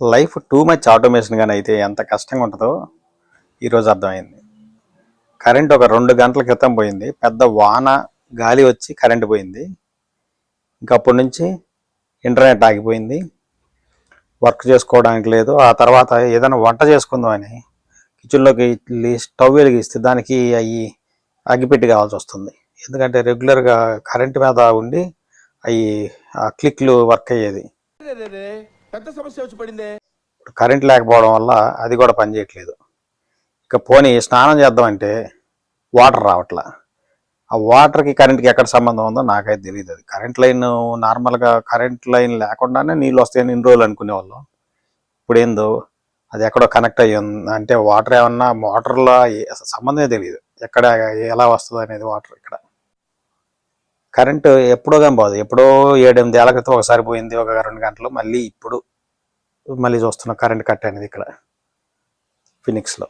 Life too much automation కానీ అయితే ఎంత కష్టంగా ఉంటుందో ఈరోజు అర్థమైంది. కరెంట్ ఒక రెండు గంటల క్రితం పోయింది. పెద్ద వాన గాలి వచ్చి కరెంట్ పోయింది. ఇంకా అప్పటి నుంచి ఇంటర్నెట్ ఆగిపోయింది. వర్క్ చేసుకోవడానికి లేదు. ఆ తర్వాత ఏదైనా వంట చేసుకుందామని కిచెన్లోకి స్టవ్ వెలిగిస్తే దానికి అవి అగ్గిపెట్టి కావాల్సి వస్తుంది. ఎందుకంటే రెగ్యులర్గా కరెంట్ మీద ఉండి అవి ఆ క్లిక్లు వర్క్ అయ్యేది. పెద్ద సమస్య వచ్చి పడిందే? ఇప్పుడు కరెంట్ లేకపోవడం వల్ల అది కూడా పనిచేయట్లేదు ఇక పోనీ స్నానం చేద్దామంటే వాటర్ రావట్లా. ఆ వాటర్కి కరెంట్కి ఎక్కడ సంబంధం ఉందో నాకైతే తెలియదు అది. కరెంట్ లైన్ నార్మల్గా కరెంట్ లైన్ లేకుండానే నీళ్ళు వస్తాయని ఇన్ని రోజులు అనుకునే వాళ్ళం. ఇప్పుడు ఏందో అది ఎక్కడో కనెక్ట్ అయ్యి ఉంది అంటే వాటర్ ఏమన్నా మోటార్లో సంబంధమే తెలియదు ఎక్కడ ఎలా వస్తుంది అనేది వాటర్ ఇక్కడ. కరెంటు ఎప్పుడో కానీ పోదు. ఎప్పుడో ఏడెనిమిది ఏళ్ళ క్రితం ఒకసారి పోయింది ఒక రెండు గంటలు. మళ్ళీ ఇప్పుడు మళ్ళీ చూస్తున్న కరెంట్ కట్ అనేది ఇక్కడ ఫినిక్స్లో.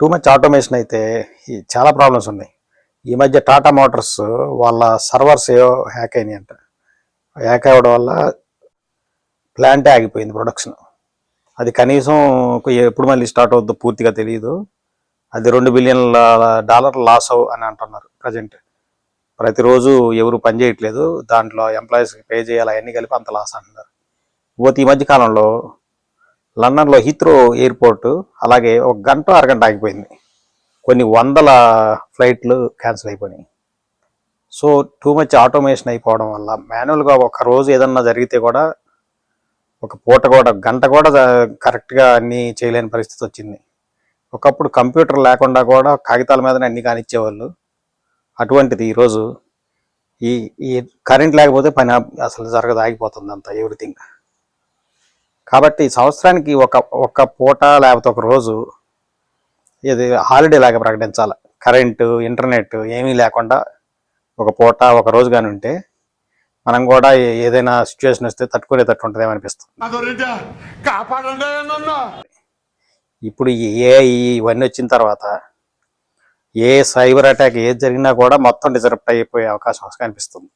టూ మచ్ ఆటోమేషన్ అయితే ఈ చాలా ప్రాబ్లమ్స్ ఉన్నాయి. ఈ మధ్య టాటా మోటార్స్ వాళ్ళ సర్వర్స్ ఏవో హ్యాక్ అయినాయి అంట హ్యాక్ అవ్వడం వల్ల ప్లాంటే ఆగిపోయింది ప్రొడక్షన్ అది కనీసం ఎప్పుడు మళ్ళీ స్టార్ట్ అవుద్దో పూర్తిగా తెలియదు. అది రెండు బిలియన్ల డాలర్ లాస్ అవు అని అంటున్నారు ప్రజెంట్ ప్రతిరోజు ఎవరు పని చేయట్లేదు దాంట్లో ఎంప్లాయీస్ పే చేయాలి అవన్నీ కలిపి అంత లాస్ అంటున్నారు. పోతే ఈ మధ్యకాలంలో లండన్లో హీత్రో ఎయిర్పోర్ట్ అలాగే ఒక గంట అరగంట ఆగిపోయింది. కొన్ని వందల ఫ్లైట్లు క్యాన్సిల్ అయిపోయినాయి. సో టూ మచ్ ఆటోమేషన్ అయిపోవడం వల్ల మాన్యువల్గా ఒక రోజు ఏదన్నా జరిగితే కూడా ఒక పూట కూడా గంట కూడా కరెక్ట్గా అన్నీ చేయలేని పరిస్థితి వచ్చింది. ఒకప్పుడు కంప్యూటర్ లేకుండా కూడా కాగితాల మీదనే అన్ని కానిచ్చేవాళ్ళు. అటువంటిది ఈరోజు ఈ ఈ కరెంట్ లేకపోతే పని అసలు జరగదు ఆగిపోతుంది అంతా ఎవ్రీథింగ్ కాబట్టి సంవత్సరానికి ఒక ఒక పూట లేకపోతే ఒక రోజు ఇది హాలిడే లాగా ప్రకటించాలి. కరెంటు ఇంటర్నెట్ ఏమీ లేకుండా ఒక పూట ఒక రోజు కానీ ఉంటే మనం కూడా ఏదైనా సిచ్యువేషన్ వస్తే తట్టుకునేటట్టు ఉంటుందేమో అనిపిస్తుంది. అదొరిటా కాపాడండి నన్ను. ఇప్పుడు ఏ ఇవన్నీ వచ్చిన తర్వాత ఏ సైబర్ అటాక్ ఏది జరిగినా కూడా మొత్తం డిజర్ప్ట్ అయిపోయే అవకాశం కనిపిస్తుంది.